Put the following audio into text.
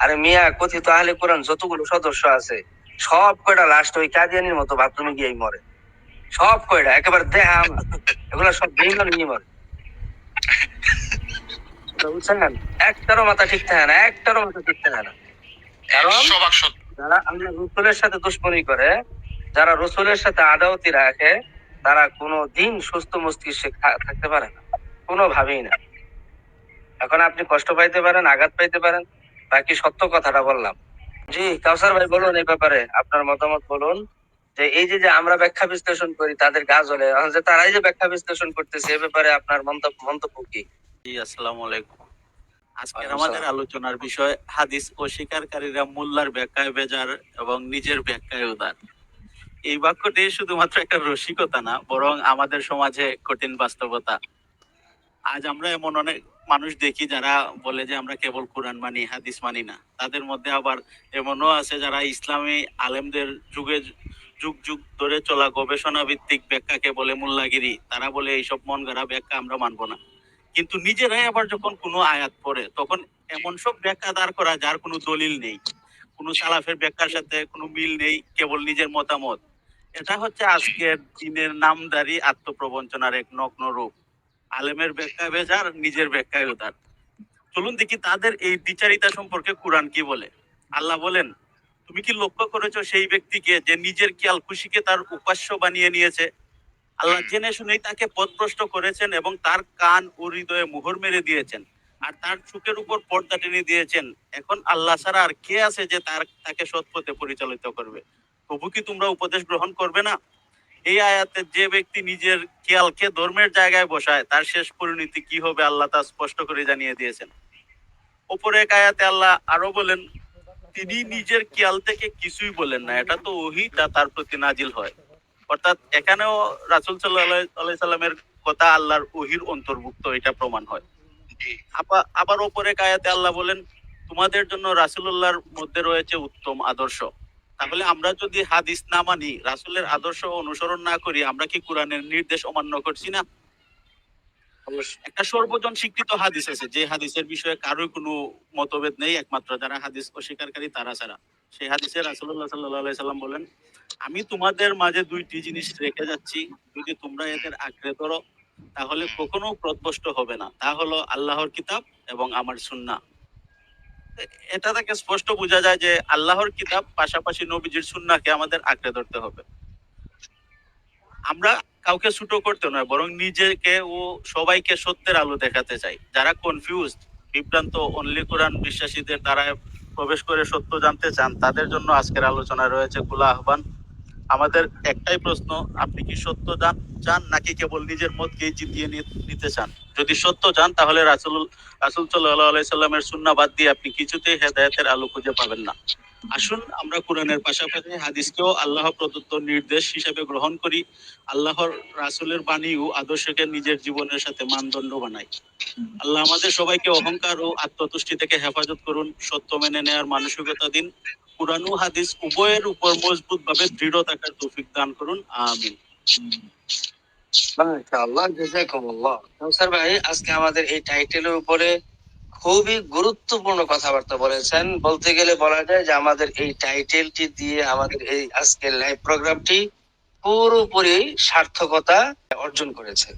আরে মিয়া কথিত আহলে কোরআন যতগুলো সদস্য আছে সব কয়টা লাস্ট ওই কাদিয়ানির মতো বাথরুমে গিয়েই মরে। সব কয়টা একেবারে দেহা আমার। এগুলা সব বেইমান নিয়ে মরে। বুঝছেন? একটারও মাথা ঠিক থাকে না একটারও মাথা ঠিক থাকে না। কারণ যারা রসুলের সাথে দুশ্মনী করে যারা রসুলের সাথে আদাওতি রাখে তারা কোনো দিন সুস্থ মস্তিষ্কে থাকতে পারে না। কোনো ভাবেই না। এখন আপনি কষ্ট পাইতে পারেন আঘাত পাইতে পারেন বাকি সত্য কথাটা বললাম। জি কাউসার ভাই বলুন এই ব্যাপারে। আপনার মতামত বলুন। যে এই যে যে আমরা ব্যাখ্যা বিশ্লেষণ করি তাদের কাজ হলে যে তারাই যে ব্যাখ্যা বিশ্লেষণ করতেছে এ ব্যাপারে আপনার মন্তব্য মন্তব্য কি? জি আসসালামু আলাইকুম। আজকের আমাদের আলোচনার বিষয় হাদিস অস্বীকারীরা মোল্লার ব্যাখ্যায় বেজার এবং নিজের ব্যাখ্যায় উদার। এই বাক্যটি শুধুমাত্র একটা রসিকতা না বরং আমাদের সমাজে কঠিন বাস্তবতা। আজ আমরা এমন অনেক মানুষ দেখি যারা বলে যে আমরা কেবল কোরআন মানি, হাদিস মানি না। তাদের মধ্যে আবার এমনও আছে যারা ইসলামী আলেমদের যুগে যুগ যুগ ধরে চলা গবেষণা ভিত্তিক ব্যাখ্যাকে বলে মোল্লাগিরি। তারা বলে এইসব মন গড়া ব্যাখ্যা আমরা মানবো না। কিন্তু নিজেরাই আবার যখন কোনো আয়াত পড়ে, তখন এমন সব ব্যাখ্যা দাঁড় করা যার কোনো দলিল নেই। কোনো সালাফের ব্যাখ্যার সাথে কোনো মিল নেই, কেবল নিজের মতামত। এটা হচ্ছে আজকের দিনের নামদারি আত্মপ্রবঞ্চনার এক নগ্ন রূপ। আলেমের ব্যাখ্যা বেজার নিজের ব্যাখ্যায় উদার চলুন দেখি তাদের এই বিচারিতা সম্পর্কে কোরআন কি বলে। আল্লাহ বলেন, তুমি কি লক্ষ্য করেছ সেই ব্যক্তিকে যে নিজের খেয়াল খুশিকে তার উপাস্য বানিয়ে নিয়েছে? আল্লাহ জেনে শুনেই তাকে পথভ্রষ্ট করেছেন এবং তার কান ও হৃদয়ে মোহর মেরে দিয়েছেন আর তার চোখের উপর পর্দা টেনে দিয়েছেন। এখন আল্লাহ ছাড়া আর কে আছে যে তার, তাকে সৎ পথে পরিচালিত করবে? তবু কি তোমরা উপদেশ গ্রহণ করবে না? এই আয়াতে যে ব্যক্তি নিজের খেয়ালকে ধর্মের জায়গায় বসায় তার শেষ পরিণতি কি হবে আল্লাহ তা স্পষ্ট করে জানিয়ে দিয়েছেন। ওপরে এক আয়াতে আল্লাহ আরও বলেন তিনি নিজের খেয়াল থেকে কিছুই বলেন না এটা তো ওহি যা তার প্রতি নাজিল হয়। অর্থাৎ এখানেও রাসুল সাল্লাহ সাল্লামের কথা আল্লাহর ওহির অন্তর্ভুক্ত এটা প্রমাণ হয়। আবার ওপরে কায়াতে আল্লাহ বলেন তোমাদের জন্য রাসুলুল্লাহর মধ্যে রয়েছে উত্তম আদর্শ। তাহলে আমরা যদি হাদিস না মানি রাসুলের আদর্শ অনুসরণ না করি আমরা কি কোরআনের নির্দেশ অমান্য করছি না? একটা সর্বজন স্বীকৃত হাদিস আছে যে হাদিসের বিষয়ে কারোর কোনো মতভেদ নেই একমাত্র যারা হাদিস অস্বীকারী তারা ছাড়া। সেই হাদিসে রাসুল্লাহ সাল্লাহ সাল্লাম বলেন আমি তোমাদের মাঝে দুইটি জিনিস রেখে যাচ্ছি যদি তোমরা এদের আঁকড়ে ধরো তাহলে কখনো প্রদস্ত হবে না। তা হলো আল্লাহর কিতাব এবং আমার সুন্না এটা থেকে স্পষ্ট বোঝা যায় যে আল্লাহর কিতাব পাশাপাশি নবীজির সুন্নাকে আমাদের আঁকড়ে ধরতে হবে। আমরা কাউকে ছুটো করতে নয়, বরং নিজেকে ও সবাইকে সত্যের আলো দেখাতে চাই। যারা কনফিউজ বিভ্রান্ত অনলি কোরআন বিশ্বাসীদের দ্বারা প্রবেশ করে সত্য জানতে চান, তাদের জন্য আজকের আলোচনা রয়েছে খোলা আহ্বান। আমাদের একটাই প্রশ্ন, আপনি কি সত্য জান? চান নাকি কেবল নিজের মতকেই জিতিয়ে নিতে চান? যদি সত্য চান, তাহলে রাসুল রাসুল সাল্লাহ সাল্লামের সুন্না বাদ দিয়ে আপনি কিছুতেই হেদায়েতের আলো খুঁজে পাবেন না। আসুন, আমরা কোরআনের পাশাপাশি হাদিসকেও আল্লাহ প্রদত্ত নির্দেশ হিসেবে গ্রহণ করি। আল্লাহর রাসুলের বাণী ও আদর্শকে নিজের জীবনের সাথে মানদণ্ড বানাই। আল্লাহ আমাদের সবাইকে অহংকার ও আত্মতুষ্টি থেকে হেফাজত করুন। সত্য মেনে নেয়ার মানসিকতা দিন। কোরআন হাদিস উভয়ের উপর মজবুত ভাবে দৃঢ় থাকার তৌফিক দান করুন। আমিন। ভাই, আজকে আমাদের এই টাইটেলের উপরে খুবই গুরুত্বপূর্ণ কথাবার্তা বলেছেন। বলতে গেলে বলা যায় যে আমাদের এই টাইটেলটি দিয়ে আমাদের এই আজকের লাইভ প্রোগ্রামটি পুরোপুরি সার্থকতা অর্জন করেছে।